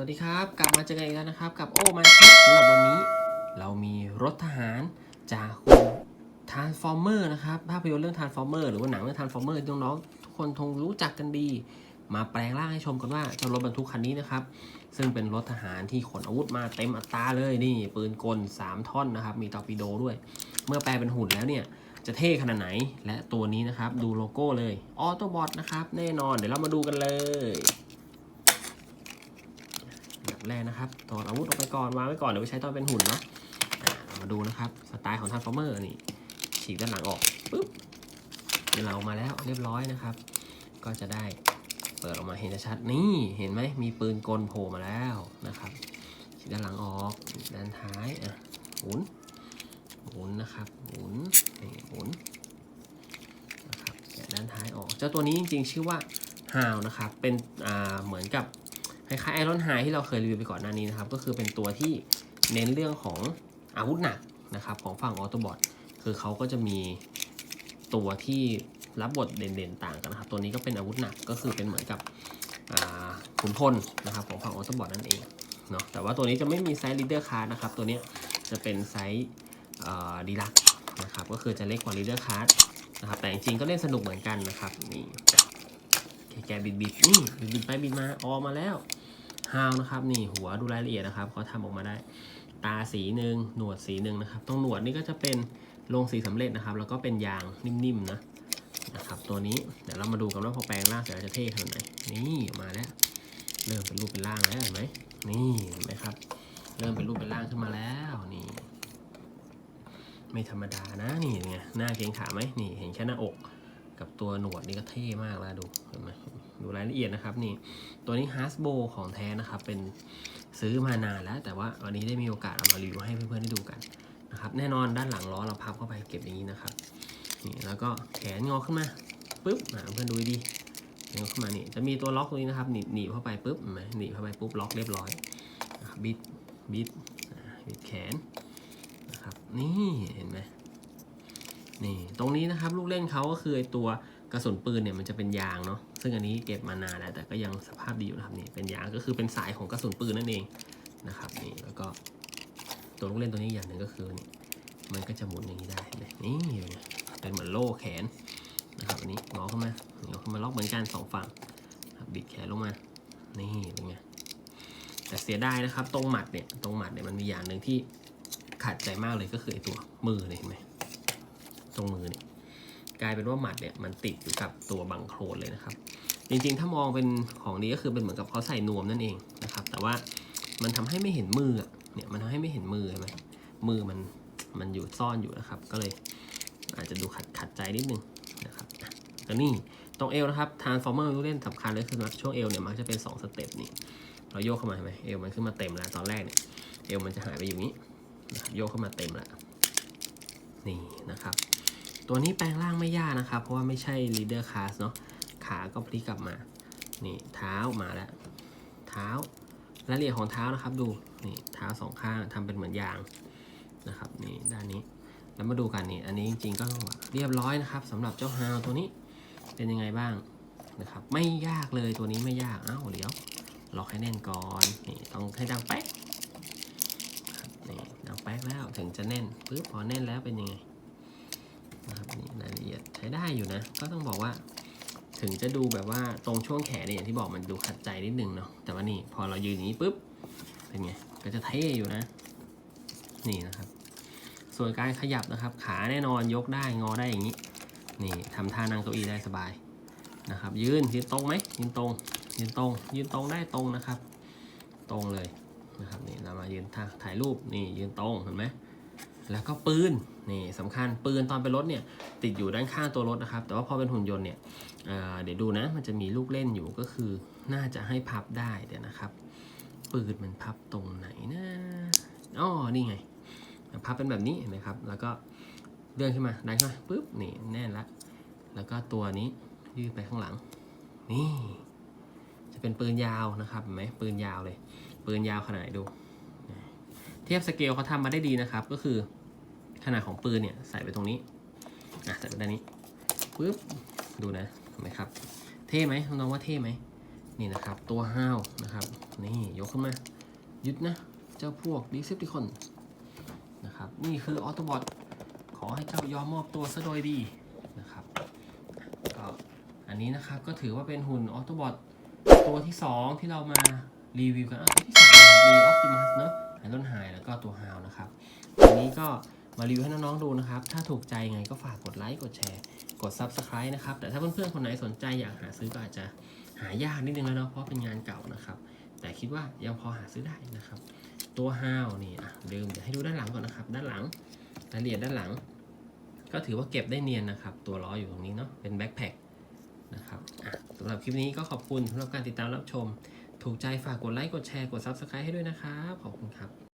วัสดีครับ กลับมาเจอกันอีกแล้วนะครับ กับโอ้มาชิสำหรับวันนี้ เรามีรถทหารจากคุณทานฟอร์เมอร์นะครับ ภาพยนตร์เรื่องทานฟอร์เมอร์หรือว่าหนังเรื่องทานฟอร์เมอร์ที่น้องๆทุกคนคงรู้จักกันดี มาแปลงร่างให้ชมกันว่าเจ้ารถบรรทุกคันนี้นะครับ ซึ่งเป็นรถทหารที่ขนอาวุธมาเต็มอัตราเลยนี่ ปืนกล 3 ท่อนนะครับ มีตอร์ปิโดด้วย เมื่อแปลเป็นหุ่นแล้วเนี่ยจะเท่ขนาดไหนและตัวนี้นะครับ ดูโลโก้เลยออโตบอทนะครับแน่นอนเดี๋ยวเรามาดูกันเลย แรกนะครับถอดอาวุธออกไปก่อนวางไว้ก่อนเดี๋ยวไปใช้ตอนเป็นหุ่นเนาะมาดูนะครับสไตล์ของทาร์ฟอร์เมอร์นี่ฉีกด้านหลังออกปุ๊บเดี๋ยวเราออกมาแล้วเรียบร้อยนะครับ ก็จะได้เปิดออกมาเห็นชัดนี่เห็นไหมมีปืนกลโผล่มาแล้วนะครับฉีกด้านหลังออกด้านท้ายอะหมุนหมุนนะครับหมุนนี่หมุนนะครับแกะด้านท้ายออกเจ้าตัวนี้จริงๆชื่อว่าฮาวนะครับเป็นอ่าเหมือนกับ คล้ายๆไอรอนไฮที่เราเคยรีวิวไปก่อนหน้านี้นะครับ ก็คือเป็นตัวที่เน้นเรื่องของอาวุธหนักนะครับของฝั่งออโตบอทคือเขาก็จะมีตัวที่รับบทเด่นๆต่างกันนะครับ ตัวนี้ก็เป็นอาวุธหนักก็คือเป็นเหมือนกับขุนพลนะครับของฝั่งออโตบอทนั่นเองเนาะแต่ว่าตัวนี้จะไม่มีไซส์ลีดเดอร์คาร์นะครับ ตัวนี้จะเป็นไซส์ดีลักนะครับก็คือจะเล็กกว่า Leader Card นะครับแต่จริงๆก็เล่นสนุกเหมือนกันนะครับนี่แกบิดบิดนี่บิดไปบิดมาออมาแล้ว ฮาวนะครับนี่หัวดูรายละเอียดนะครับเขาทำออกมาได้ ตาสีหนึ่งหนวดสีหนึ่งนะครับตรงหนวดนี่ก็จะเป็นลงสีสำเร็จนะครับ แล้วก็เป็นยางนิ่มๆนะนะครับตัวนี้เดี๋ยวเรามาดูกันว่าพอแปลงร่างเสร็จแล้วจะเท่ขนาดไหนนี่มาแล้ว เริ่มเป็นรูปเป็นร่างแล้วเห็นไหมนี่เห็นไหมครับ เริ่มเป็นรูปเป็นร่างขึ้นมาแล้วนี่ ไม่ธรรมดานะนี่ไงหน้าเกรงขาไหมนี่เห็นแค่หน้าอก กับตัวหนวดนี่ก็เท่มากแล้วดูเห็นไหม ดูรายละเอียดนะครับนี่ตัวนี้ฮาร์สโบของแท้นะครับเป็นซื้อมานานแล้ว แต่ว่าวันนี้ได้มีโอกาสเอามารีวิวให้เพื่อนๆได้ดูกันนะครับแน่นอนด้านหลังล้อเราพับเข้าไปเก็บอย่างนี้นะครับนี่แล้วก็แขนงอขึ้นมาปุ๊บเพื่อนดูดีงอขึ้นมานี่จะมีตัวล็อกตรงนี้นะครับหนีบหนีบเข้าไปปุ๊บเห็นไหมหนีบเข้าไปปุ๊บล็อกเรียบร้อยนะครับบิดบิดบิดแขนนะครับนี่เห็นไหมนี่ตรงนี้นะครับลูกเล่นเขาก็คือไอตัว กระสุนปืนเนี่ยมันจะเป็นยางเนาะซึ่งอันนี้เก็บมานานแล้วแต่ก็ยังสภาพดีอยู่นะครับนี่เป็นยางก็คือเป็นสายของกระสุนปืนนั่นเองนะครับนี่แล้วก็ตัวลูกเล่นตัวนี้อย่างหนึ่งก็คือนี่มันก็จะหมุนอย่างนี้ได้เห็นไหมนี่เป็นเหมือนโล่แขนนะครับอันนี้งอเข้ามางอเข้ามาล็อกเหมือนกันสองฝั่งบิดแขนลงมานี่เป็นไงแต่เสียดายนะครับ ตรงหมัดเนี่ยตรงหมัดเนี่ยมันมีอย่างหนึ่งที่ขัดใจมากเลยก็คือไอตัวมือเนี่ยเห็นไหมตรงมือเนี่ย กลายเป็นว่าหมัดเนี่ยมันติดอยู่กับตัวบังโครนเลยนะครับ จริงๆ ถ้ามองเป็นของดีก็คือเป็นเหมือนกับเขาใส่นวมนั่นเองนะครับ แต่ว่ามันทำให้ไม่เห็นมืออะเนี่ยมันทำให้ไม่เห็นมือเห็นไหมมือมันมันอยู่ซ่อนอยู่นะครับ ก็เลยอาจจะดูขัดขัดใจนิดนึงนะครับแล้วนี่ตรงเอวนะครับทานฟอร์เมอร์ลูกเล่นสำคัญเลยคือช่วงเอวเนี่ยมักจะเป็นสองสเต็ปนี่เราโยกเข้ามาเห็นไหมเอวมันขึ้นมาเต็มแล้วตอนแรกเนี่ยเอวมันจะหายไปอยู่นี้นะครับโยกเข้ามาเต็มแล้วนี่นะครับ ตัวนี้แปลงร่างไม่ยากนะครับ เพราะว่าไม่ใช่ leader class เนาะขาก็พลิกกลับมา นี่เท้ามาแล้ว เท้ารายละเอียดของเท้านะครับดู นี่เท้าสองข้างทำเป็นเหมือนยางนะครับนี่ด้านนี้ แล้วมาดูกันนี่ อันนี้จริงๆก็เรียบร้อยนะครับสำหรับเจ้าฮาวตัวนี้เป็นยังไงบ้างนะครับ ไม่ยากเลยตัวนี้ไม่ยากอ้าวเดี๋ยวล็อกให้แน่นก่อนนี่ต้องให้ดังแป๊กนี่ดังแป๊กแล้วถึงจะแน่นปึ๊บพอแน่นแล้วเป็นยังไง นะครับนี่รายละเอียดใช้ได้อยู่นะ ก็ต้องบอกว่า ถึงจะดูแบบว่าตรงช่วงแขนเนี่ยอย่างที่บอกมันดูขัดใจนิดนึงเนาะแต่ว่านี่พอเรายืนอย่างนี้ปุ๊บเป็นไงก็จะเท่อยู่นะ นี่นะครับ ส่วนการขยับนะครับ ขาแน่นอนยกได้งอได้อย่างนี้ นี่ทำท่านั่งเก้าอี้ได้สบายนะครับ ยืนยืนตรงไหมยืนตรงยืนตรงยืนตรงได้ตรงนะครับ ตรงเลยนะครับนี่เรามายืนท่าถ่ายรูปนี่ยืนตรงเห็นไหม แล้วก็ปืนนี่สำคัญปืนตอนเป็นรถเนี่ยติดอยู่ด้านข้างตัวรถนะครับ แต่ว่าพอเป็นหุ่นยนต์เนี่ยเเดี๋ยวดูนะมันจะมีลูกเล่นอยู่ก็คือน่าจะให้พับได้เดี๋ยวนะครับ ปืนมันพับตรงไหนนะอ๋อนี่ไงพับเป็นแบบนี้เห็นไหมครับ แล้วก็เลื่อนขึ้นมาได้ขึ้นมาปุ๊บนี่แน่นละแล้วก็ตัวนี้ยืดไปข้างหลัง นี่ จะเป็นปืนยาวนะครับเห็นไหมปืนยาวเลย ปืนยาวขนาดไหนดู เทียบสเกลเขาทำมาได้ดีนะครับก็คือ ขนาดของปืนเนี่ยใส่ไปตรงนี้อะใส่ไปด้านนี้ปึ๊บดูนะเห็นไหมครับ เท่ไหมน้องๆว่าเท่ไหมนี่นะครับ ตัวห้าวนะครับ นี่ยกขึ้นมายึดนะ เจ้าพวกดีเซปติคอนนะครับ นี่คือออโตบอทขอให้เจ้ายอมมอบตัวซะโดยดีนะครับก็อันนี้นะครับก็ถือว่าเป็นหุ่นออโตบอทตัวที่ 2 ที่เรามารีวิวกันอะตัวที่สามมีออ t ติมัสเนาะไอรอนไฮแล้วก็ตัวฮาวนะครับวันนี้ก็ มารีวิวให้น้องๆดูนะครับ ถ้าถูกใจไงก็ฝากกดไลค์ กดแชร์ กด Subscribe นะครับ แต่ถ้าเพื่อนๆคนไหนสนใจอยากหาซื้อก็อาจจะหายากนิดนึงแล้วเนาะ เพราะเป็นงานเก่านะครับ แต่คิดว่ายังพอหาซื้อได้นะครับ ตัวฮาวนี่อะลืมเดี๋ยวให้ดูด้านหลังก่อนนะครับ ด้านหลังรายละเอียดด้านหลัง ก็ถือว่าเก็บได้เนียนนะครับ ตัวล้ออยู่ตรงนี้เนาะ เป็นแบ็คแพคนะครับอะสำหรับคลิปนี้ก็ขอบคุณสำหรับการติดตามรับชม ถูกใจฝากกดไลค์ กดแชร์ กด Subscribe ให้ด้วยนะครับ ขอบคุณครับ